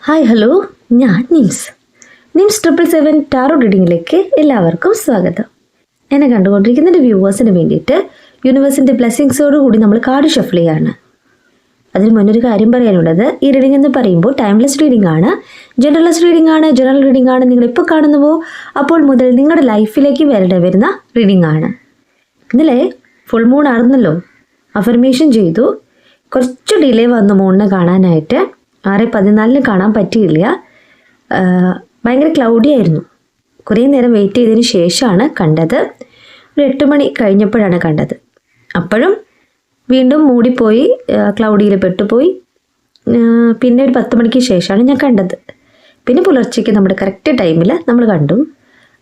Hi hello ഞാൻ Nims. Nims triple seven tarot റീഡിങ്ങിലേക്ക് എല്ലാവർക്കും സ്വാഗതം. എന്നെ കണ്ടുകൊണ്ടിരിക്കുന്ന എന്റെ വ്യൂവേഴ്സിന് വേണ്ടിയിട്ട് യൂണിവേഴ്സിന്റെ കൂടി നമ്മൾ കാർഡ് ഷഫിൾ ചെയ്യാണ്. അതിന് മുന്നൊരു കാര്യം പറയാനുള്ളത് ഈ റീഡിംഗ് എന്ന് പറയുമ്പോൾ ടൈംലെസ് റീഡിംഗ് ആണ്. ജനറൽലെസ് റീഡിംഗ് ആണ് ജനറൽ റീഡിംഗ് ആണ്. നിങ്ങൾ ഇപ്പോൾ കാണുന്നുവോ? അപ്പോൾ മുതൽ നിങ്ങളുടെ ലൈഫിലേക്ക് വരേണ്ട വരുന്ന റീഡിംഗ് ആണ്. ഇന്നലെ ഫുൾ മൂൺ ആയിരുന്നല്ലോ. അഫർമേഷൻ ചെയ്തു. കുറച്ച് ഡിലേ വന്നു മൂണിനെ കാണാനായിട്ട്. ആറ് പതിനാലിന് കാണാൻ പറ്റിയില്ല. ഭയങ്കര ക്ലൗഡി ആയിരുന്നു. കുറേ നേരം വെയിറ്റ് ചെയ്തതിന് ശേഷമാണ് കണ്ടത്. ഒരു എട്ട് മണി കഴിഞ്ഞപ്പോഴാണ് കണ്ടത്. അപ്പോഴും വീണ്ടും മൂടിപ്പോയി ക്ലൗഡിയിൽ പെട്ടുപോയി. പിന്നെ ഒരു പത്ത് മണിക്ക് ശേഷമാണ് ഞാൻ കണ്ടത്. പിന്നെ പുലർച്ചയ്ക്ക് നമ്മുടെ കറക്റ്റ് ടൈമിൽ നമ്മൾ കണ്ടു.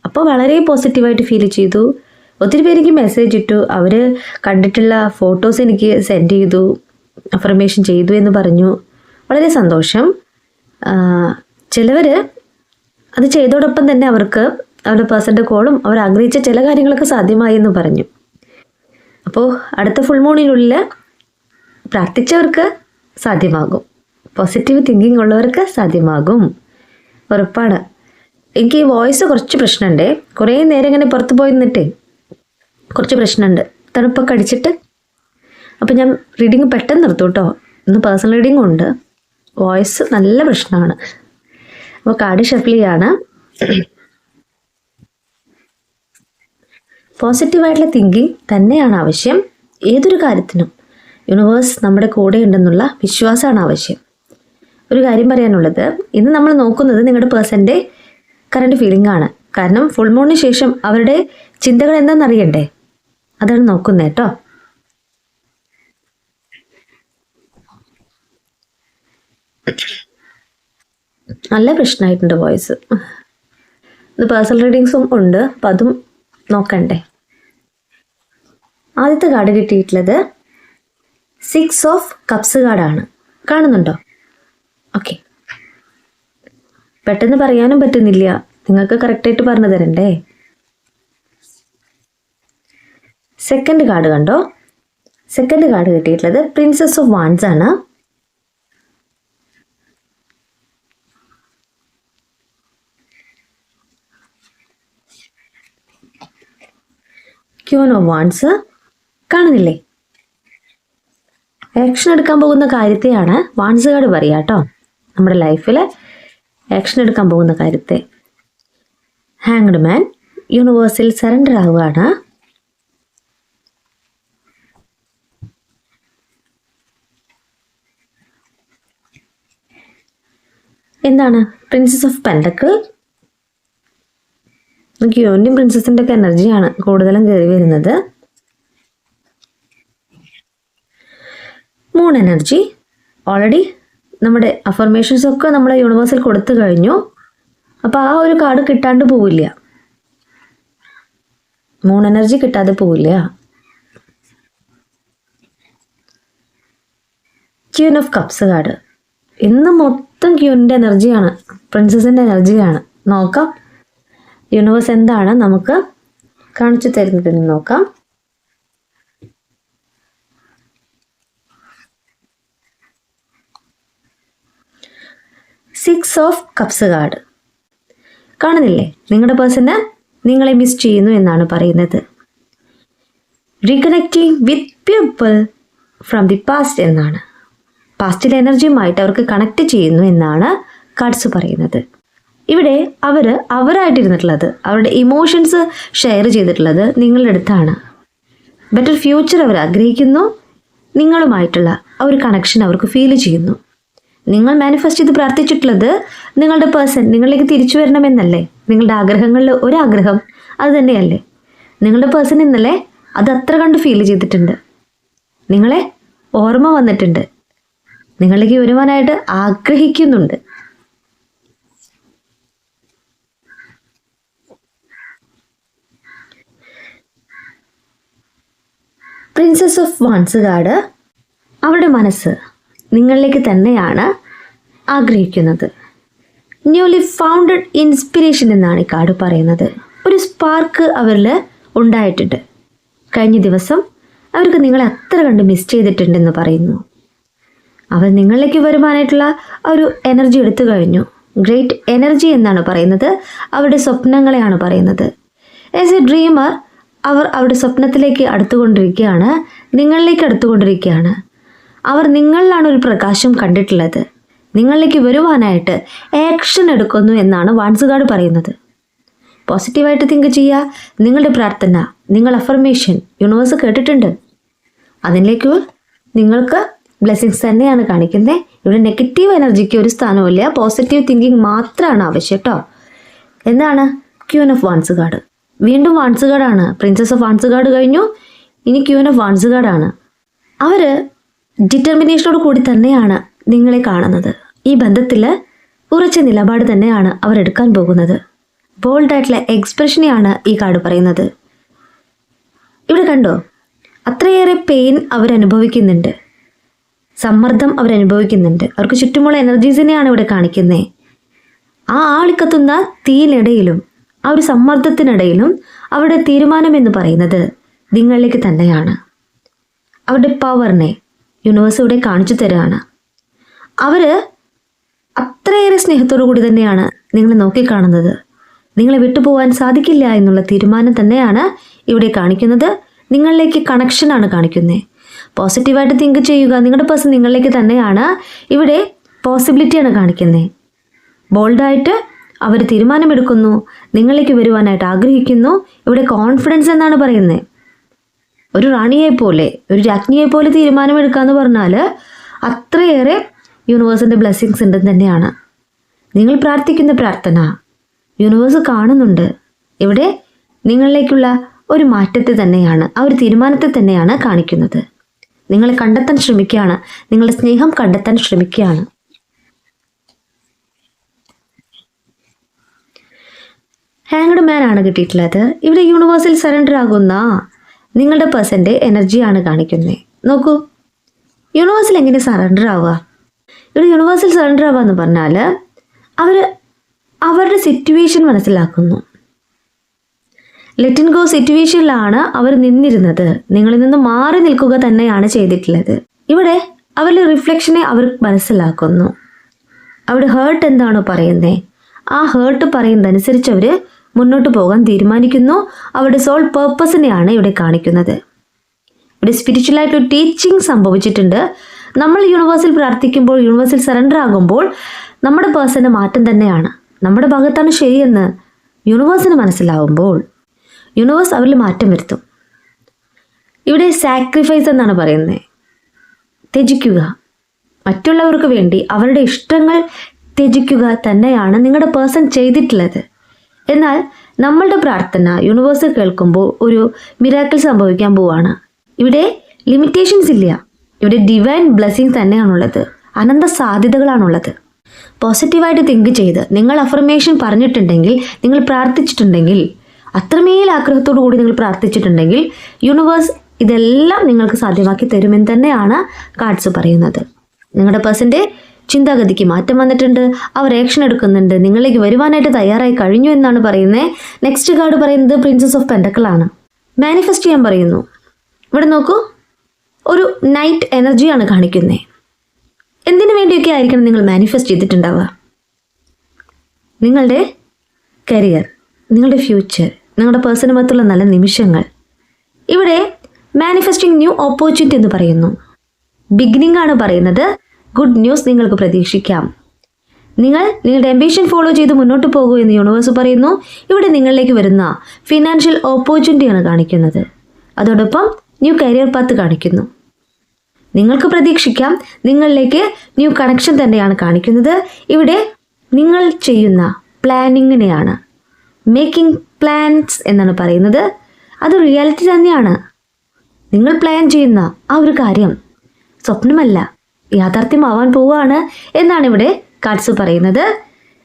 അപ്പോൾ വളരെ പോസിറ്റീവായിട്ട് ഫീൽ ചെയ്തു. ഒത്തിരി പേര് മെസ്സേജ് ഇട്ടു. അവർ കണ്ടിട്ടുള്ള ഫോട്ടോസ് എനിക്ക് സെൻഡ് ചെയ്തു അഫർമേഷൻ ചെയ്തു എന്ന് പറഞ്ഞു. വളരെ സന്തോഷം. ചിലവർ അത് ചെയ്തോടൊപ്പം തന്നെ അവർക്ക് അവരുടെ പേഴ്സന്റെ കോളും അവർ ആഗ്രഹിച്ച ചില കാര്യങ്ങളൊക്കെ സാധ്യമായി എന്ന് പറഞ്ഞു. അപ്പോൾ അടുത്ത ഫുൾ മൂണിനുള്ളിൽ പ്രാർത്ഥിച്ചവർക്ക് സാധ്യമാകും. പോസിറ്റീവ് തിങ്കിങ് ഉള്ളവർക്ക് സാധ്യമാകും. ഉറപ്പാണ്. എനിക്ക് ഈ വോയിസ് കുറച്ച് പ്രശ്നമുണ്ടേ. കുറേ നേരം ഇങ്ങനെ പുറത്ത് പോയി നിന്നിട്ടേ കുറച്ച് പ്രശ്നമുണ്ട്. തണുപ്പൊക്കെ അടിച്ചിട്ട്. അപ്പോൾ ഞാൻ റീഡിങ് പെട്ടെന്ന് നിർത്തും കേട്ടോ ഇന്ന് പേഴ്സണൽ റീഡിങ്ങും ഉണ്ട്. വോയിസ് നല്ല പ്രശ്നമാണ്. അപ്പോൾ കാർഡ് ഷഫ്ലിയാണ് പോസിറ്റീവായിട്ടുള്ള തിങ്കിങ് തന്നെയാണ് ആവശ്യം. ഏതൊരു കാര്യത്തിനും യൂണിവേഴ്സ് നമ്മുടെ കൂടെ ഉണ്ടെന്നുള്ള വിശ്വാസമാണ് ആവശ്യം. ഒരു കാര്യം പറയാനുള്ളത് ഇന്ന് നമ്മൾ നോക്കുന്നത് നിങ്ങളുടെ പേഴ്സന്റെ കറണ്ട് ഫീലിംഗ് ആണ്. കാരണം ഫുൾ മൂണിന് ശേഷം അവരുടെ ചിന്തകൾ എന്താണെന്നറിയണ്ടേ അതാണ് നോക്കുന്നത് കേട്ടോ. നല്ല പ്രശ്നമായിട്ടുണ്ട് വോയിസ്. ഇത് പേഴ്സണൽ റീഡിങ്സും ഉണ്ട് അപ്പം അതും നോക്കണ്ടേ. ആദ്യത്തെ കാർഡ് കിട്ടിയിട്ടുള്ളത് സിക്സ് ഓഫ് കപ്സ് കാർഡാണ് കാണുന്നുണ്ടോ? ഓക്കെ പെട്ടെന്ന് പറയാനും പറ്റുന്നില്ല. നിങ്ങൾക്ക് കറക്റ്റായിട്ട് പറഞ്ഞു തരണ്ടേ? സെക്കൻഡ് കാർഡ് കണ്ടോ? സെക്കൻഡ് കാർഡ് കിട്ടിയിട്ടുള്ളത് പ്രിൻസസ് ഓഫ് വാൻസ് ആണ്. ക്യൂൻ ഓഫ് വാൻസ് കാണുന്നില്ലേ? ആക്ഷൻ എടുക്കാൻ പോകുന്ന കാര്യത്തെയാണ് വാൺസ് കാർഡ് പറയുക കേട്ടോ. നമ്മുടെ ലൈഫിൽ ആക്ഷൻ എടുക്കാൻ പോകുന്ന കാര്യത്തെ. ഹാങ്ഡ് മാൻ യൂണിവേഴ്സിൽ സറണ്ടർ ആവുകയാണ്. എന്താണ്? പ്രിൻസസ് ഓഫ് പെൻഡക്കിൾ ഗ്യോന്റെയും പ്രിൻസസിന്റെ ഒക്കെ എനർജിയാണ് കൂടുതലും കയറി വരുന്നത്. മൂൺ എനർജി ഓൾറെഡി നമ്മുടെ അഫർമേഷൻസ് ഒക്കെ നമ്മൾ യൂണിവേഴ്സിൽ കൊടുത്തു കഴിഞ്ഞു. അപ്പോൾ ആ ഒരു കാർഡ് കിട്ടാണ്ട് പോവില്ല. മൂൺ എനർജി കിട്ടാതെ പോവില്ല. ക്യൂൻ ഓഫ് കപ്സ് കാർഡ് ഇന്ന് മൊത്തം ക്യൂനിന്റെ എനർജിയാണ് പ്രിൻസസിന്റെ എനർജിയാണ് നോക്കാം. യൂണിവേഴ്സ് എന്താണ് നമുക്ക് കാണിച്ചു തരുന്നതെന്ന് നോക്കാം. സിക്സ് ഓഫ് കപ്സ് കാർഡ് കാണുന്നില്ലേ? നിങ്ങളുടെ പേഴ്സണ് നിങ്ങളെ മിസ് ചെയ്യുന്നു എന്നാണ് പറയുന്നത്. Reconnecting with people from the past എന്നാണ്. പാസ്റ്റിലെ എനർജിയുമായിട്ട് അവർക്ക് കണക്ട് ചെയ്യുന്നു എന്നാണ് കാർഡ്സ് പറയുന്നത്. ഇവിടെ അവർ അവരായിട്ടിരുന്നിട്ടുള്ളത്. അവരുടെ ഇമോഷൻസ് ഷെയർ ചെയ്തിട്ടുള്ളത് നിങ്ങളുടെ അടുത്താണ്. ബെറ്റർ ഫ്യൂച്ചർ അവർ ആഗ്രഹിക്കുന്നു. നിങ്ങളുമായിട്ടുള്ള ആ ഒരു കണക്ഷൻ അവർക്ക് ഫീൽ ചെയ്യുന്നു. നിങ്ങൾ മാനിഫെസ്റ്റ് ചെയ്ത് പ്രാർത്ഥിച്ചിട്ടുള്ളത് നിങ്ങളുടെ പേഴ്സൺ നിങ്ങളിലേക്ക് തിരിച്ചു വരണമെന്നല്ലേ? നിങ്ങളുടെ ആഗ്രഹങ്ങളിൽ ഒരാഗ്രഹം അത് തന്നെയല്ലേ? നിങ്ങളുടെ പേഴ്സൺ ഇന്നലെ അത് അത്ര കണ്ട് ഫീൽ ചെയ്തിട്ടുണ്ട്. നിങ്ങളെ ഓർമ്മ വന്നിട്ടുണ്ട്. നിങ്ങളിലേക്ക് വരുവാനായിട്ട് ആഗ്രഹിക്കുന്നുണ്ട്. പ്രിൻസസ് ഓഫ് വാൻസ് കാർഡ് അവരുടെ മനസ്സ് നിങ്ങളിലേക്ക് തന്നെയാണ് ആഗ്രഹിക്കുന്നത്. ന്യൂലി ഫൗണ്ടഡ് ഇൻസ്പിരേഷൻ എന്നാണ് ഈ കാർഡ് പറയുന്നത്. ഒരു സ്പാർക്ക് അവരിൽ ഉണ്ടായിട്ടുണ്ട്. കഴിഞ്ഞ ദിവസം അവർക്ക് നിങ്ങളെ അത്ര കണ്ട് മിസ് ചെയ്തിട്ടുണ്ടെന്ന് പറയുന്നു. അവർ നിങ്ങളിലേക്ക് വരുവാനായിട്ടുള്ള ഒരു എനർജി എടുത്തു കഴിഞ്ഞു. ഗ്രേറ്റ് എനർജി എന്നാണ് പറയുന്നത്. അവരുടെ സ്വപ്നങ്ങളെയാണ് പറയുന്നത്. ആസ് എ ഡ്രീമർ അവർ അവരുടെ സ്വപ്നത്തിലേക്ക് അടുത്തുകൊണ്ടിരിക്കുകയാണ് നിങ്ങളിലേക്ക് അടുത്തുകൊണ്ടിരിക്കുകയാണ്. അവർ നിങ്ങളിലാണ് ഒരു പ്രകാശം കണ്ടിട്ടുള്ളത്. നിങ്ങളിലേക്ക് വരുവാനായിട്ട് ആക്ഷൻ എടുക്കുന്നു എന്നാണ് വാൻസുകാട് പറയുന്നത്. പോസിറ്റീവായിട്ട് തിങ്ക് ചെയ്യുക നിങ്ങളുടെ പ്രാർത്ഥന നിങ്ങൾ അഫർമേഷൻ യൂണിവേഴ്സ് കേട്ടിട്ടുണ്ട്. അതിലേക്ക് നിങ്ങൾക്ക് ബ്ലെസ്സിങ്സ് തന്നെയാണ് കാണിക്കുന്നത് ഇവിടെ നെഗറ്റീവ് എനർജിക്ക് ഒരു സ്ഥാനമില്ല പോസിറ്റീവ് തിങ്കിങ് മാത്രമാണ് ആവശ്യം കേട്ടോ എന്താണ്? ക്യൂൻ ഓഫ് വാൺസുകാട് വീണ്ടും വാൺസുകാടാണ് പ്രിൻസസ് ഓഫ് വാൺസുകാട് കഴിഞ്ഞു. ഇനി ക്യൂൻ ഓഫ് വാൺസുകാടാണ് അവർ ഡിറ്റർമിനേഷനോട് കൂടി തന്നെയാണ് നിങ്ങളെ കാണുന്നത്. ഈ ബന്ധത്തിൽ ഉറച്ച നിലപാട് തന്നെയാണ് അവർ എടുക്കാൻ പോകുന്നത് ബോൾഡായിട്ടുള്ള എക്സ്പ്രഷനെയാണ് ഈ കാർഡ് പറയുന്നത്. ഇവിടെ കണ്ടോ? അത്രയേറെ പെയിൻ അവരനുഭവിക്കുന്നുണ്ട്. സമ്മർദ്ദം അവരനുഭവിക്കുന്നുണ്ട്. അവർക്ക് ചുറ്റുമുള്ള എനർജീസിനെയാണ് ഇവിടെ കാണിക്കുന്നത് ആ ആളിക്കത്തുന്ന തീയിനിടയിലും ആ ഒരു സമ്മർദ്ദത്തിനിടയിലും അവരുടെ തീരുമാനം എന്ന് പറയുന്നത് നിങ്ങളിലേക്ക് തന്നെയാണ്. അവരുടെ പവറിനെ യൂണിവേഴ്സ് ഇവിടെ കാണിച്ചു തരികയാണ്. അവർ അത്രയേറെ സ്നേഹത്തോടു കൂടി തന്നെയാണ് നിങ്ങളെ നോക്കിക്കാണുന്നത്. നിങ്ങളെ വിട്ടുപോകാൻ സാധിക്കില്ല എന്നുള്ള തീരുമാനം തന്നെയാണ് ഇവിടെ കാണിക്കുന്നത്. നിങ്ങളിലേക്ക് കണക്ഷനാണ് കാണിക്കുന്നത്. പോസിറ്റീവായിട്ട് തിങ്ക് ചെയ്യുക നിങ്ങളുടെ പേഴ്സൺ നിങ്ങളിലേക്ക് തന്നെയാണ് ഇവിടെ പോസിബിലിറ്റിയാണ് കാണിക്കുന്നത്. ബോൾഡായിട്ട് അവർ തീരുമാനമെടുക്കുന്നു. നിങ്ങളിലേക്ക് വരുവാനായിട്ട് ആഗ്രഹിക്കുന്നു. ഇവിടെ കോൺഫിഡൻസ് എന്നാണ് പറയുന്നത്. ഒരു റാണിയെ പോലെ ഒരു രാജ്ഞിയെ പോലെ തീരുമാനമെടുക്കുക എന്ന് പറഞ്ഞാൽ അത്രയേറെ യൂണിവേഴ്സിന്റെ ബ്ലെസ്സിങ്സ് ഉണ്ടെന്ന് തന്നെയാണ്. നിങ്ങൾ പ്രാർത്ഥിക്കുന്ന പ്രാർത്ഥന യൂണിവേഴ്സ് കാണുന്നുണ്ട്. ഇവിടെ നിങ്ങളിലേക്കുള്ള ഒരു മാറ്റത്തെ തന്നെയാണ് ആ ഒരു തീരുമാനത്തെ തന്നെയാണ് കാണിക്കുന്നത്. നിങ്ങളെ കണ്ടെത്താൻ ശ്രമിക്കുകയാണ്. നിങ്ങളുടെ സ്നേഹം കണ്ടെത്താൻ ശ്രമിക്കുകയാണ്. ഹാങ്ഡ് മാൻ ആണ് കിട്ടിയിട്ടുള്ളത്. ഇവിടെ യൂണിവേഴ്സിൽ സറണ്ടർ ആകുന്ന നിങ്ങളുടെ പേഴ്സന്റെ എനർജിയാണ് കാണിക്കുന്നത്. നോക്കൂ. യൂണിവേഴ്സിൽ എങ്ങനെ സറണ്ടർ ആവുക? ഇവിടെ യൂണിവേഴ്സിൽ സറണ്ടർ ആവുക എന്ന് പറഞ്ഞാൽ അവർ അവരുടെ സിറ്റുവേഷൻ മനസ്സിലാക്കുന്നു. ലെറ്റിൻ ഗോ സിറ്റുവേഷനിലാണ് അവർ നിന്നിരുന്നത്. നിങ്ങളിൽ നിന്ന് മാറി നിൽക്കുക തന്നെയാണ് ചെയ്തിട്ടുള്ളത്. ഇവിടെ അവരുടെ റിഫ്ലക്ഷനെ അവർ മനസ്സിലാക്കുന്നു. അവിടെ ഹേർട്ട് എന്താണോ പറയുന്നത് ആ ഹേർട്ട് പറയുന്നതനുസരിച്ച് അവർ മുന്നോട്ട് പോകാൻ തീരുമാനിക്കുന്നു. അവരുടെ സോൾ പേർപ്പസിനെയാണ് ഇവിടെ കാണിക്കുന്നത്. ഇവിടെ സ്പിരിച്വൽ ഒരു ടീച്ചിങ് സംഭവിച്ചിട്ടുണ്ട്. നമ്മൾ യൂണിവേഴ്സിൽ പ്രാർത്ഥിക്കുമ്പോൾ യൂണിവേഴ്സിൽ സറണ്ടർ ആകുമ്പോൾ നമ്മുടെ പേഴ്സന്റെ മാറ്റം തന്നെയാണ്. നമ്മുടെ ഭാഗത്താണ് ശരിയെന്ന് യൂണിവേഴ്സിന് മനസ്സിലാവുമ്പോൾ യൂണിവേഴ്സ് അവരിൽ മാറ്റം വരുത്തും. ഇവിടെ സാക്രിഫൈസ് എന്നാണ് പറയുന്നത്. ത്യജിക്കുക. മറ്റുള്ളവർക്ക് വേണ്ടി അവരുടെ ഇഷ്ടങ്ങൾ ത്യജിക്കുക തന്നെയാണ് നിങ്ങളുടെ പേഴ്സൺ ചെയ്തിട്ടുള്ളത്. എന്നാൽ നമ്മളുടെ പ്രാർത്ഥന യൂണിവേഴ്സ് കേൾക്കുമ്പോൾ ഒരു മിറാക്കിൾ സംഭവിക്കാൻ പോവാണ്. ഇവിടെ ലിമിറ്റേഷൻസ് ഇല്ല. ഇവിടെ ഡിവൈൻ ബ്ലെസ്സിങ് തന്നെയാണുള്ളത്. അനന്ത സാധ്യതകളാണുള്ളത്. പോസിറ്റീവായിട്ട് തിങ്ക് ചെയ്ത് നിങ്ങൾ അഫർമേഷൻ പറഞ്ഞിട്ടുണ്ടെങ്കിൽ നിങ്ങൾ പ്രാർത്ഥിച്ചിട്ടുണ്ടെങ്കിൽ അത്രമേൽ ആഗ്രഹത്തോടു കൂടി നിങ്ങൾ പ്രാർത്ഥിച്ചിട്ടുണ്ടെങ്കിൽ യൂണിവേഴ്സ് ഇതെല്ലാം നിങ്ങൾക്ക് സാധ്യമാക്കി തരുമെന്ന് തന്നെയാണ് കാർഡ്സ് പറയുന്നത്. നിങ്ങളുടെ പേഴ്സന്റെ ചിന്താഗതിക്ക് മാറ്റം വന്നിട്ടുണ്ട്. അവർ ആക്ഷൻ എടുക്കുന്നുണ്ട്. നിങ്ങളിലേക്ക് വരുവാനായിട്ട് തയ്യാറായി കഴിഞ്ഞു എന്നാണ് പറയുന്നത് നെക്സ്റ്റ് കാർഡ് പറയുന്നത് പ്രിൻസസ് ഓഫ് പെൻഡക്കിളാണ് മാനിഫെസ്റ്റ് ചെയ്യാൻ പറയുന്നു. ഇവിടെ നോക്കൂ. ഒരു നൈറ്റ് എനർജിയാണ് കാണിക്കുന്നത് എന്തിനു വേണ്ടിയൊക്കെ ആയിരിക്കണം നിങ്ങൾ മാനിഫെസ്റ്റ് ചെയ്തിട്ടുണ്ടാവുക? നിങ്ങളുടെ കരിയർ നിങ്ങളുടെ ഫ്യൂച്ചർ നിങ്ങളുടെ പേഴ്സണുമത്തുള്ള നല്ല നിമിഷങ്ങൾ. ഇവിടെ മാനിഫെസ്റ്റിംഗ് ന്യൂ ഓപ്പർച്യൂണിറ്റി എന്ന് പറയുന്നു. ബിഗിനിങ് ആണ് പറയുന്നത്. ഗുഡ് ന്യൂസ് നിങ്ങൾക്ക് പ്രതീക്ഷിക്കാം. നിങ്ങൾ നിങ്ങളുടെ എംബിഷൻ ഫോളോ ചെയ്ത് മുന്നോട്ട് പോകൂ എന്ന് യൂണിവേഴ്സ് പറയുന്നു. ഇവിടെ നിങ്ങളിലേക്ക് വരുന്ന ഫിനാൻഷ്യൽ ഓപ്പർച്യൂണിറ്റിയാണ് കാണിക്കുന്നത്. അതോടൊപ്പം ന്യൂ കരിയർ പാത്ത് കാണിക്കുന്നു. നിങ്ങൾക്ക് പ്രതീക്ഷിക്കാം നിങ്ങളിലേക്ക് ന്യൂ കണക്ഷൻ തന്നെയാണ് കാണിക്കുന്നത്. ഇവിടെ നിങ്ങൾ ചെയ്യുന്ന പ്ലാനിങ്ങിനെയാണ് മേക്കിംഗ് പ്ലാൻസ് എന്നാണ് പറയുന്നത്. അത് റിയാലിറ്റി തന്നെയാണ്. നിങ്ങൾ പ്ലാൻ ചെയ്യുന്ന ആ ഒരു കാര്യം സ്വപ്നമല്ല. യാഥാർത്ഥ്യമാവാൻ പോവുകയാണ് എന്നാണ് ഇവിടെ കാർഡ്സ് പറയുന്നത്.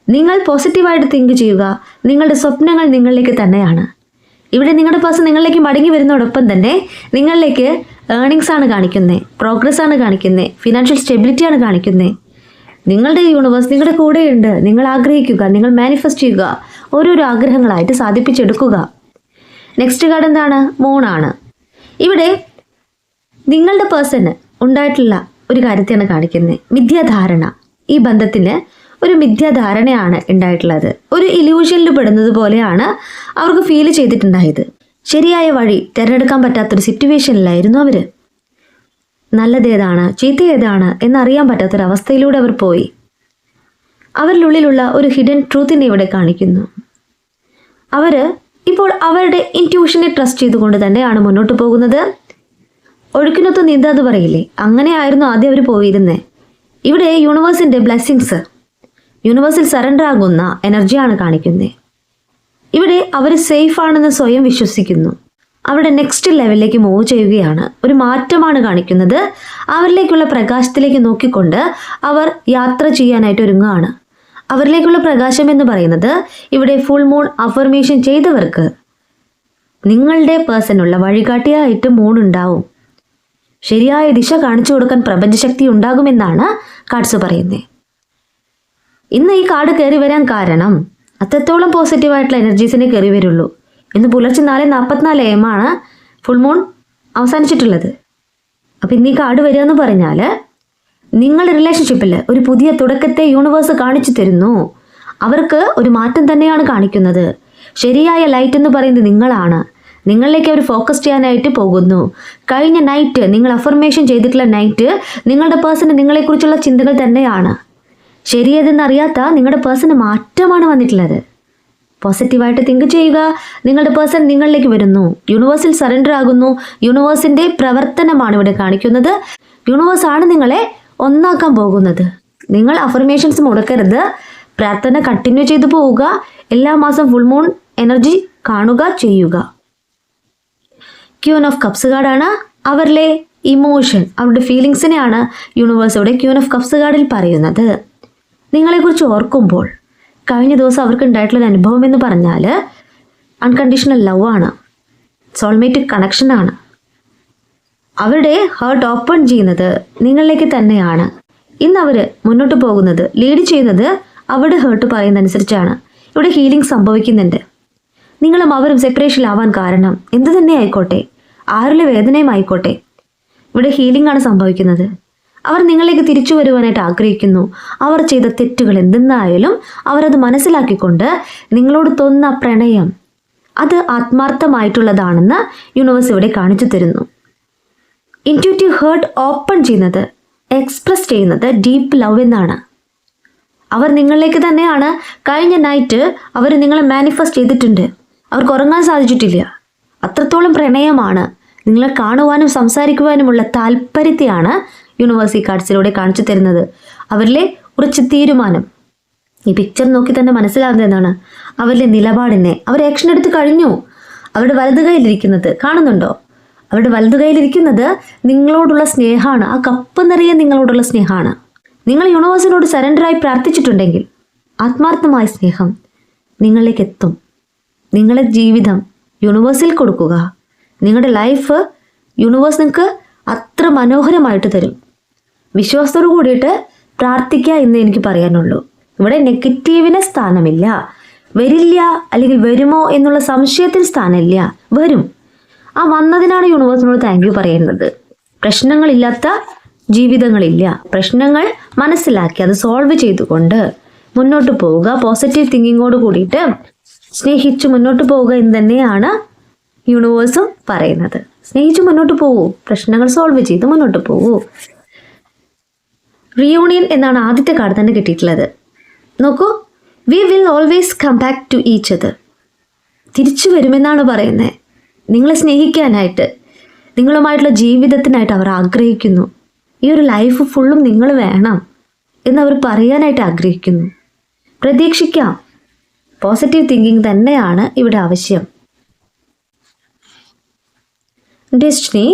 നിങ്ങൾ പോസിറ്റീവായിട്ട് തിങ്ക് ചെയ്യുക. നിങ്ങളുടെ സ്വപ്നങ്ങൾ നിങ്ങളിലേക്ക് തന്നെയാണ്. ഇവിടെ നിങ്ങളുടെ പേഴ്സൺ നിങ്ങളിലേക്ക് മടങ്ങി വരുന്നതോടൊപ്പം തന്നെ നിങ്ങളിലേക്ക് ഏർണിങ്സ് ആണ് കാണിക്കുന്നത് പ്രോഗ്രസ് ആണ് കാണിക്കുന്നത് ഫിനാൻഷ്യൽ സ്റ്റെബിലിറ്റി ആണ് കാണിക്കുന്നത് നിങ്ങളുടെ യൂണിവേഴ്സ് നിങ്ങളുടെ കൂടെയുണ്ട്. നിങ്ങൾ ആഗ്രഹിക്കുക. നിങ്ങൾ മാനിഫെസ്റ്റ് ചെയ്യുക. ഓരോരോ ആഗ്രഹങ്ങളായിട്ട് സാധിപ്പിച്ചെടുക്കുക. നെക്സ്റ്റ് കാർഡ് എന്താണ്? മൂണാണ് ഇവിടെ നിങ്ങളുടെ പേഴ്സൺ ഉണ്ടായിട്ടുള്ള ഒരു കാര്യത്തെയാണ് കാണിക്കുന്നത്. മിഥ്യാധാരണ. ഈ ബന്ധത്തിന് ഒരു മിഥ്യാധാരണയാണ് ഉണ്ടായിട്ടുള്ളത്. ഒരു ഇല്യൂഷനിൽ പെടുന്നത് പോലെയാണ് അവർക്ക് ഫീൽ ചെയ്തിട്ടുണ്ടായത്. ശരിയായ വഴി തിരഞ്ഞെടുക്കാൻ പറ്റാത്തൊരു സിറ്റുവേഷനിലായിരുന്നു അവർ നല്ലതേതാണ് ചീത്ത ഏതാണ് എന്നറിയാൻ പറ്റാത്തൊരവസ്ഥയിലൂടെ അവർ പോയി. അവരിലുള്ളിലുള്ള ഒരു ഹിഡൻ ട്രൂത്തിനെ ഇവിടെ കാണിക്കുന്നു. അവർ ഇപ്പോൾ അവരുടെ ഇന്റ്യൂഷനെ ട്രസ്റ്റ് ചെയ്തുകൊണ്ട് തന്നെയാണ് മുന്നോട്ട് പോകുന്നത്. ഒഴുക്കിനൊത്ത് നീന്താന്ന് പറയില്ലേ? അങ്ങനെയായിരുന്നു ആദ്യം അവർ പോയിരുന്നേ. ഇവിടെ യൂണിവേഴ്സിന്റെ ബ്ലെസ്സിങ്സ് യൂണിവേഴ്സിൽ സറണ്ടർ ആകുന്ന എനർജിയാണ് കാണിക്കുന്നത് ഇവിടെ അവർ സേഫ് ആണെന്ന് സ്വയം വിശ്വസിക്കുന്നു. അവരുടെ നെക്സ്റ്റ് ലെവലിലേക്ക് മൂവ് ചെയ്യുകയാണ്. ഒരു മാറ്റമാണ് കാണിക്കുന്നത്. അവരിലേക്കുള്ള പ്രകാശത്തിലേക്ക് നോക്കിക്കൊണ്ട് അവർ യാത്ര ചെയ്യാനായിട്ട് ഒരുങ്ങുകയാണ്. അവരിലേക്കുള്ള പ്രകാശം എന്ന് പറയുന്നത് ഇവിടെ ഫുൾ മൂൺ അഫർമേഷൻ ചെയ്തവർക്ക് നിങ്ങളുടെ പേഴ്സണുള്ള വഴികാട്ടിയായിട്ട് മൂൺ ഉണ്ടാവും. ശരിയായ ദിശ കാണിച്ചു കൊടുക്കാൻ പ്രപഞ്ചശക്തി ഉണ്ടാകുമെന്നാണ് കാർഡ്സ് പറയുന്നത് ഇന്ന് ഈ കാട് കയറി വരാൻ കാരണം അത്രത്തോളം പോസിറ്റീവായിട്ടുള്ള എനർജീസിനെ കയറി വരുള്ളൂ. ഇന്ന് പുലർച്ചെ നാല് നാൽപ്പത്തിനാല് എം ആണ് ഫുൾ മൂൺ അവസാനിച്ചിട്ടുള്ളത്. അപ്പം ഇന്ന് ഈ കാട് വരിക എന്ന് പറഞ്ഞാൽ നിങ്ങളുടെ റിലേഷൻഷിപ്പിൽ ഒരു പുതിയ തുടക്കത്തെ യൂണിവേഴ്സ് കാണിച്ചു തരുന്നു. അവർക്ക് ഒരു മാറ്റം തന്നെയാണ് കാണിക്കുന്നത്. ശരിയായ ലൈറ്റ് എന്ന് പറയുന്നത് നിങ്ങളാണ്. നിങ്ങളിലേക്ക് അവർ ഫോക്കസ് ചെയ്യാനായിട്ട് പോകുന്നു. കഴിഞ്ഞ നൈറ്റ് നിങ്ങൾ അഫർമേഷൻ ചെയ്തിട്ടുള്ള നൈറ്റ് നിങ്ങളുടെ പേഴ്സണ് നിങ്ങളെക്കുറിച്ചുള്ള ചിന്തകൾ തന്നെയാണ്. ശരിയതെന്നറിയാത്ത നിങ്ങളുടെ പേഴ്സണ് മാറ്റമാണ് വന്നിട്ടുള്ളത്. പോസിറ്റീവായിട്ട് തിങ്ക് ചെയ്യുക. നിങ്ങളുടെ പേഴ്സൺ നിങ്ങളിലേക്ക് വരുന്നു. യൂണിവേഴ്സിൽ സറണ്ടർ ആകുന്നു. യൂണിവേഴ്സിന്റെ പ്രവർത്തനമാണ് ഇവിടെ കാണിക്കുന്നത്. യൂണിവേഴ്സാണ് നിങ്ങളെ ഒന്നാക്കാൻ പോകുന്നത്. നിങ്ങൾ അഫർമേഷൻസ് മുടക്കരുത്. പ്രാർത്ഥന കണ്ടിന്യൂ ചെയ്തു പോവുക. എല്ലാ മാസം ഫുൾ മൂൺ എനർജി കാണുക ചെയ്യുക. ക്യൂൻ ഓഫ് കപ്സ് കാർഡാണ് അവരിലെ ഇമോഷൻ അവരുടെ ഫീലിങ്സിനെയാണ് യൂണിവേഴ്സ് ഇവിടെ ക്യൂൻ ഓഫ് കപ്സ് കാർഡിൽ പറയുന്നത്. നിങ്ങളെക്കുറിച്ച് ഓർക്കുമ്പോൾ കഴിഞ്ഞ ദിവസം അവർക്ക് ഉണ്ടായിട്ടുള്ള അനുഭവം എന്ന് പറഞ്ഞാൽ അൺകണ്ടീഷണൽ ലവ് ആണ്. സോൾമേറ്റ് കണക്ഷനാണ് അവരുടെ ഹേർട്ട് ഓപ്പൺ ചെയ്യുന്നത് നിങ്ങളിലേക്ക് തന്നെയാണ്. ഇന്ന് അവർ മുന്നോട്ട് പോകുന്നത് ലീഡ് ചെയ്യുന്നത് അവരുടെ ഹേർട്ട് പറയുന്നതനുസരിച്ചാണ്. ഇവിടെ ഹീലിംഗ് സംഭവിക്കുന്നുണ്ട്. നിങ്ങളും അവരും സെപ്പറേഷനിലാവാൻ കാരണം. എന്തു തന്നെ ആയിക്കോട്ടെ. ആരുടെ വേദനയും ആയിക്കോട്ടെ. ഇവിടെ ഹീലിംഗ് ആണ് സംഭവിക്കുന്നത്. അവർ നിങ്ങളിലേക്ക് തിരിച്ചു വരുവാനായിട്ട് ആഗ്രഹിക്കുന്നു. അവർ ചെയ്ത തെറ്റുകൾ എന്തെന്നായാലും അവരത് മനസ്സിലാക്കിക്കൊണ്ട് നിങ്ങളോട് തോന്നുന്ന പ്രണയം അത് ആത്മാർത്ഥമായിട്ടുള്ളതാണെന്ന് യൂണിവേഴ്സ് ഇവിടെ കാണിച്ചു തരുന്നു. ഇന്റ്യൂറ്റീവ് ഹേർട്ട് ഓപ്പൺ ചെയ്യുന്നത് എക്സ്പ്രസ് ചെയ്യുന്നത് ഡീപ്പ് ലവ് എന്നാണ്. അവർ നിങ്ങളിലേക്ക് തന്നെയാണ്. കഴിഞ്ഞ നൈറ്റ് അവർ നിങ്ങളെ മാനിഫെസ്റ്റ് ചെയ്തിട്ടുണ്ട്. അവർക്ക് ഉറങ്ങാൻ സാധിച്ചിട്ടില്ല. അത്രത്തോളം പ്രണയമാണ്. നിങ്ങളെ കാണുവാനും സംസാരിക്കുവാനുമുള്ള താല്പര്യത്തെയാണ് യൂണിവേഴ്സി കാർഡ്സിലൂടെ കാണിച്ചു തരുന്നത്. അവരിലെ കുറച്ച് തീരുമാനം. ഈ പിക്ചർ നോക്കി തന്നെ മനസ്സിലാവുന്നത് എന്നാണ് അവരുടെ നിലപാടിനെ അവർ ആക്ഷൻ എടുത്ത് കഴിഞ്ഞു. അവരുടെ വലതു കയ്യിലിരിക്കുന്നത് കാണുന്നുണ്ടോ? അവരുടെ വലതു കയ്യിലിരിക്കുന്നത് നിങ്ങളോടുള്ള സ്നേഹമാണ്. ആ കപ്പ് നിറയെ നിങ്ങളോടുള്ള സ്നേഹമാണ്. നിങ്ങൾ യൂണിവേഴ്സിനോട് സറണ്ടറായി പ്രാർത്ഥിച്ചിട്ടുണ്ടെങ്കിൽ ആത്മാർത്ഥമായ സ്നേഹം നിങ്ങളിലേക്ക് എത്തും. നിങ്ങളുടെ ജീവിതം യൂണിവേഴ്സിൽ കൊടുക്കുക. നിങ്ങളുടെ ലൈഫ് യൂണിവേഴ്സ് നിങ്ങൾക്ക് അത്ര മനോഹരമായിട്ട് തരും. വിശ്വാസത്തോടു കൂടിയിട്ട് പ്രാർത്ഥിക്കുക എന്ന് എനിക്ക് പറയാനുള്ളൂ. ഇവിടെ നെഗറ്റീവിന് സ്ഥാനമില്ല. വരില്ല അല്ലെങ്കിൽ വരുമോ എന്നുള്ള സംശയത്തിന് സ്ഥാനമില്ല. വരും. ആ വന്നതിനാണ് യൂണിവേഴ്സിനോട് താങ്ക് യു പറയുന്നത്. പ്രശ്നങ്ങളില്ലാത്ത ജീവിതങ്ങളില്ല. പ്രശ്നങ്ങൾ മനസ്സിലാക്കി അത് സോൾവ് ചെയ്തുകൊണ്ട് മുന്നോട്ട് പോവുക. പോസിറ്റീവ് തിങ്കിങ്ങോട് കൂടിയിട്ട് സ്നേഹിച്ച് മുന്നോട്ട് പോവുക എന്ന് തന്നെയാണ് യൂണിവേഴ്സും പറയുന്നത്. സ്നേഹിച്ച് മുന്നോട്ട് പോകൂ പ്രശ്നങ്ങൾ സോൾവ് ചെയ്ത് മുന്നോട്ട് പോകൂ റിയൂണിയൻ എന്നാണ് ആദ്യത്തെ കാർഡ് തന്നെ കിട്ടിയിട്ടുള്ളത്. നോക്കൂ. We will always come back to each other തിരിച്ചു വരുമെന്നാണ് പറയുന്നത് നിങ്ങളെ സ്നേഹിക്കാനായിട്ട് നിങ്ങളുമായിട്ടുള്ള ജീവിതത്തിനായിട്ട് അവർ ആഗ്രഹിക്കുന്നു. ഈ ഒരു ലൈഫ് ഫുള്ളും നിങ്ങൾ വേണം എന്നവർ പറയാനായിട്ട് ആഗ്രഹിക്കുന്നു. പ്രതീക്ഷിക്കാം. പോസിറ്റീവ് തിങ്കിങ് തന്നെയാണ് ഇവിടെ ആവശ്യം. Destiny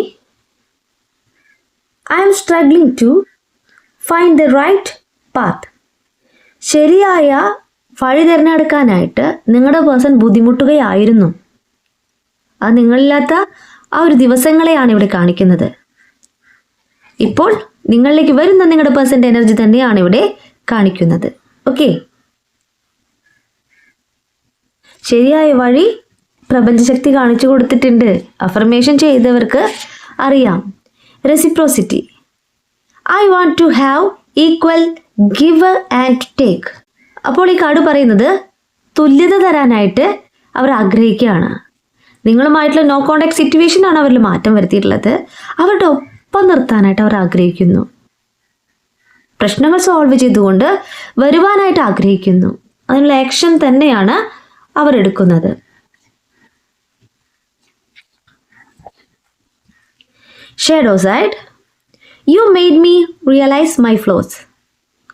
I'm struggling to find the right path ശരിയായ വഴി തിരഞ്ഞെടുക്കാനായിട്ട് നിങ്ങളുടെ പേഴ്സൺ ബുദ്ധിമുട്ടുകയായിരുന്നു. അത് നിങ്ങളില്ലാത്ത ആ ഒരു ദിവസങ്ങളെയാണ് ഇവിടെ കാണിക്കുന്നത്. ഇപ്പോൾ നിങ്ങളിലേക്ക് വരുന്ന നിങ്ങളുടെ പേഴ്സന്റെ എനർജി തന്നെയാണ് ഇവിടെ കാണിക്കുന്നത്. ഓക്കെ ശരിയായ വഴി പ്രപഞ്ചശക്തി കാണിച്ചു കൊടുത്തിട്ടുണ്ട്. അഫർമേഷൻ ചെയ്തവർക്ക് അറിയാം. Reciprocity I want to have equal give and take അപ്പോൾ ഈ കാർഡ് പറയുന്നത് തുല്യത തരാനായിട്ട് അവർ ആഗ്രഹിക്കുകയാണ്. നിങ്ങളുമായിട്ടുള്ള നോ കോണ്ടാക്ട് സിറ്റുവേഷനാണ് അവരിൽ മാറ്റം വരുത്തിയിട്ടുള്ളത്. അവരുടെ ഒപ്പം നിർത്താനായിട്ട് അവർ ആഗ്രഹിക്കുന്നു. പ്രശ്നങ്ങൾ സോൾവ് ചെയ്തുകൊണ്ട് വരുവാനായിട്ട് ആഗ്രഹിക്കുന്നു. അതിനുള്ള ആക്ഷൻ തന്നെയാണ് അവർ എടുക്കുന്നത്. Shadow side you made me realise my flaws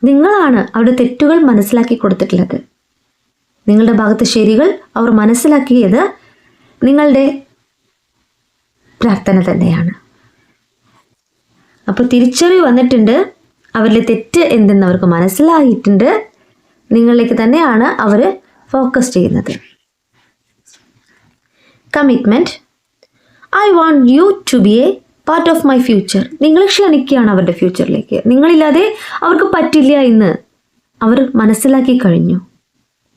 നിങ്ങളാണ് അവരുടെ തെറ്റുകൾ മനസ്സിലാക്കി കൊടുത്തിട്ടുള്ളത്. നിങ്ങളുടെ ഭാഗത്ത് ശരികൾ അവർ മനസ്സിലാക്കിയത് നിങ്ങളുടെ പ്രാർത്ഥന തന്നെയാണ്. അപ്പോൾ തിരിച്ചറിവ് വന്നിട്ടുണ്ട് അവരിലെ തെറ്റ് എന്തെന്ന് അവർക്ക് മനസ്സിലായിട്ടുണ്ട് നിങ്ങളിലേക്ക് തന്നെയാണ് അവർ ഫോക്കസ് ചെയ്യുന്നത്. Commitment I want you to be a part of my future നിങ്ങൾ ക്ഷണിക്കുകയാണ് അവരുടെ ഫ്യൂച്ചറിലേക്ക് നിങ്ങളില്ലാതെ അവർക്ക് പറ്റില്ല എന്ന് അവർ മനസ്സിലാക്കി കഴിഞ്ഞു.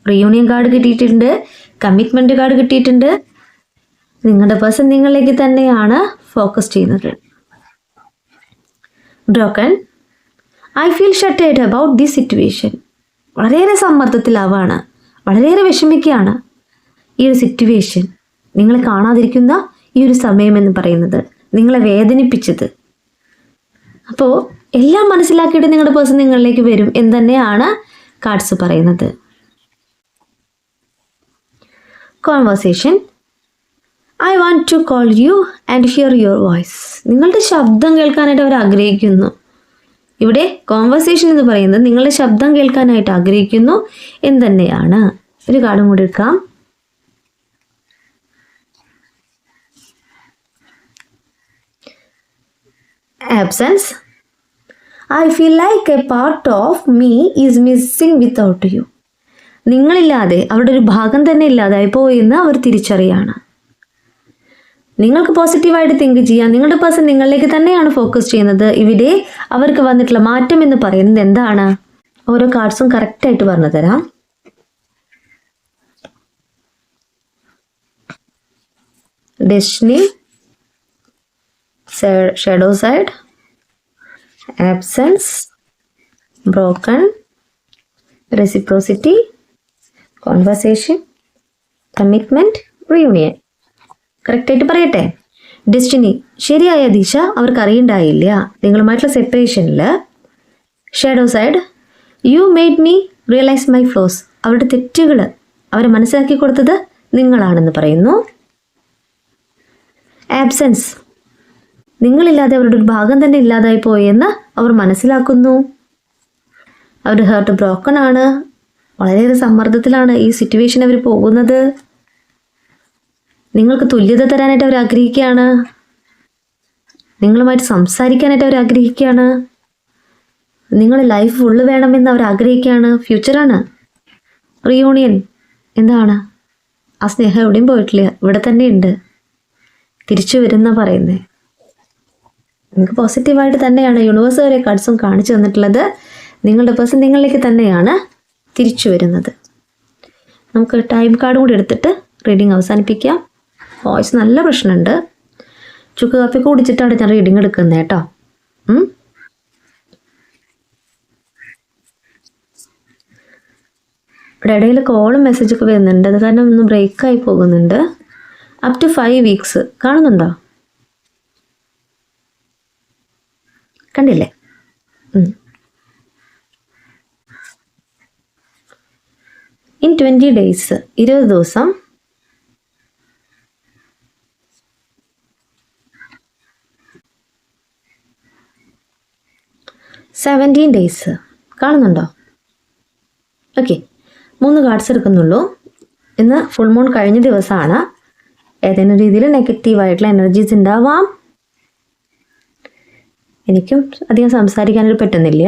റിയൂണിയൻ കാർഡ് കിട്ടിയിട്ടുണ്ട് കമ്മിറ്റ്മെന്റ് കാർഡ് കിട്ടിയിട്ടുണ്ട്. നിങ്ങളുടെ പേഴ്സൺ നിങ്ങളിലേക്ക് തന്നെയാണ് ഫോക്കസ് ചെയ്യുന്നത്. Broken I feel shattered about the situation വളരെയേറെ സമ്മർദ്ദത്തിലാവാണ്. വളരെയേറെ വിഷമിക്കുകയാണ് ഈ ഒരു സിറ്റുവേഷൻ നിങ്ങളെ കാണാതിരിക്കുന്ന ഈ ഒരു സമയമെന്ന് പറയുന്നത്. നിങ്ങളെ വേദനിപ്പിച്ചത്. അപ്പോൾ എല്ലാം മനസ്സിലാക്കിയിട്ട് നിങ്ങളുടെ പേഴ്സൺ നിങ്ങളിലേക്ക് വരും എന്ന് തന്നെയാണ് കാർഡ്സ് പറയുന്നത്. Conversation I want to call you and hear your voice നിങ്ങളുടെ ശബ്ദം കേൾക്കാനായിട്ട് അവർ ആഗ്രഹിക്കുന്നു. ഇവിടെ കോൺവെർസേഷൻ എന്ന് പറയുന്നത് നിങ്ങളുടെ ശബ്ദം കേൾക്കാനായിട്ട് ആഗ്രഹിക്കുന്നു എന്ന് തന്നെയാണ് ഒരു കാർഡും കൂടി എടുക്കാം. Absence I feel like a part of me is missing without you നിങ്ങളില്ലാതെ അവരുടെ ഒരു ഭാഗം തന്നെ ഇല്ലാതായി പോയെന്ന് അവർ തിരിച്ചറിയാണ്. നിങ്ങൾക്ക് പോസിറ്റീവായിട്ട് തിങ്ക് ചെയ്യാം. നിങ്ങളുടെ പേഴ്സൺ നിങ്ങളിലേക്ക് തന്നെയാണ് ഫോക്കസ് ചെയ്യുന്നത്. ഇവിടെ അവർക്ക് വന്നിട്ടുള്ള മാറ്റം എന്ന് പറയുന്നത് എന്താണ്? ഓരോ കാർഡ്സും കറക്റ്റായിട്ട് പറഞ്ഞു തരാം. Destiny shadow side absence broken reciprocity conversation commitment reunion കറക്റ്റായിട്ട് പറയട്ടെ. ഡെസ്റ്റിനി ശരിയായ ദിശ അവർക്ക് അറിയണ്ടായില്ല നിങ്ങളുമായിട്ടുള്ള സെപ്പറേഷനിൽ shadow side you made me realise my flaws അവരുടെ തെറ്റുകൾ അവരെ മനസ്സിലാക്കി കൊടുത്തത് നിങ്ങളാണെന്ന് പറയുന്നു. ആബ്സെൻസ് നിങ്ങളില്ലാതെ അവരുടെ ഒരു ഭാഗം തന്നെ ഇല്ലാതായി പോയെന്ന് അവർ മനസ്സിലാക്കുന്നു. അവരുടെ ഹേർട്ട് ബ്രോക്കൺ ആണ്. വളരെയേറെ സമ്മർദ്ദത്തിലാണ് ഈ സിറ്റുവേഷൻ അവർ പോകുന്നത്. നിങ്ങൾക്ക് തുല്യത തരാനായിട്ട് അവർ ആഗ്രഹിക്കുകയാണ്? നിങ്ങളുമായിട്ട് സംസാരിക്കാനായിട്ട് അവർ ആഗ്രഹിക്കുകയാണ്? നിങ്ങൾ ലൈഫ് ഫുള്ള് വേണമെന്ന് അവർ ആഗ്രഹിക്കുകയാണ്? ഫ്യൂച്ചറാണ് റിയൂണിയൻ എന്താണ്? ആ സ്നേഹം എവിടെയും പോയിട്ടില്ല. ഇവിടെ തന്നെയുണ്ട് തിരിച്ചു വരുന്ന പറയുന്നത് നിങ്ങൾക്ക് പോസിറ്റീവായിട്ട് തന്നെയാണ് യൂണിവേഴ്സ് വരെ കാർഡ്സും കാണിച്ചു തന്നിട്ടുള്ളത്. നിങ്ങളുടെ പേഴ്സൺ നിങ്ങളിലേക്ക് തന്നെയാണ് തിരിച്ചു വരുന്നത്. നമുക്ക് ടൈം കാർഡും കൂടി എടുത്തിട്ട് റീഡിങ് അവസാനിപ്പിക്കാം. വോയിസ് നല്ല പ്രശ്നമുണ്ട് ചുക്ക് കാപ്പി കുടിച്ചിട്ടാണ് ഞാൻ റീഡിങ് എടുക്കുന്നത് കേട്ടോ? ഇവിടെ ഇടയിൽ കോളും മെസ്സേജൊക്കെ വരുന്നുണ്ട്. അത് കാരണം ഒന്ന് ബ്രേക്കായി പോകുന്നുണ്ട്. അപ് ടു ഫൈവ് വീക്സ് കാണുന്നുണ്ടോ? കണ്ടില്ലേ? ഇൻ ട്വന്റി ഡേയ്സ് ഇരുപത് ദിവസം. സെവന്റീൻ ഡേയ്സ് കാണുന്നുണ്ടോ? ഓക്കെ മൂന്ന് കാർഡ്സ് എടുക്കുന്നുള്ളൂ. ഇന്ന് ഫുൾ മൂൺ കഴിഞ്ഞ ദിവസമാണ് ഏതെങ്കിലും രീതിയിൽ നെഗറ്റീവായിട്ടുള്ള എനർജീസ് ഉണ്ടാവാം എനിക്കും അധികം സംസാരിക്കാനായിട്ട് പറ്റുന്നില്ല.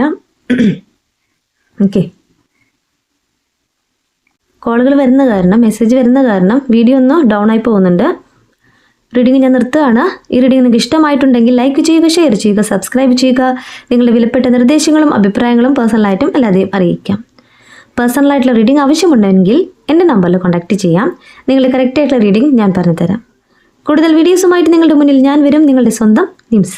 ഓക്കെ കോളുകൾ വരുന്ന കാരണം മെസ്സേജ് വരുന്ന കാരണം വീഡിയോ ഒന്ന് ഡൗൺ ആയി പോകുന്നുണ്ട്. റീഡിംഗ് ഞാൻ നിർത്തുകയാണ്. ഈ റീഡിംഗ് നിങ്ങൾക്ക് ഇഷ്ടമായിട്ടുണ്ടെങ്കിൽ ലൈക്ക് ചെയ്യുക ഷെയർ ചെയ്യുക സബ്സ്ക്രൈബ് ചെയ്യുക. നിങ്ങളുടെ വിലപ്പെട്ട നിർദ്ദേശങ്ങളും അഭിപ്രായങ്ങളും പേഴ്സണലായിട്ടും എല്ലാവരെയും അറിയിക്കാം. പേഴ്സണലായിട്ടുള്ള റീഡിംഗ് ആവശ്യമുണ്ടെങ്കിൽ എന്റെ നമ്പറിൽ കോൺടാക്റ്റ് ചെയ്യാം. നിങ്ങൾ കറക്റ്റായിട്ടുള്ള റീഡിംഗ് ഞാൻ പറഞ്ഞുതരാം. കൂടുതൽ വീഡിയോസുമായിട്ട് നിങ്ങളുടെ മുന്നിൽ ഞാൻ വരും. നിങ്ങളുടെ സ്വന്തം നിംസ്.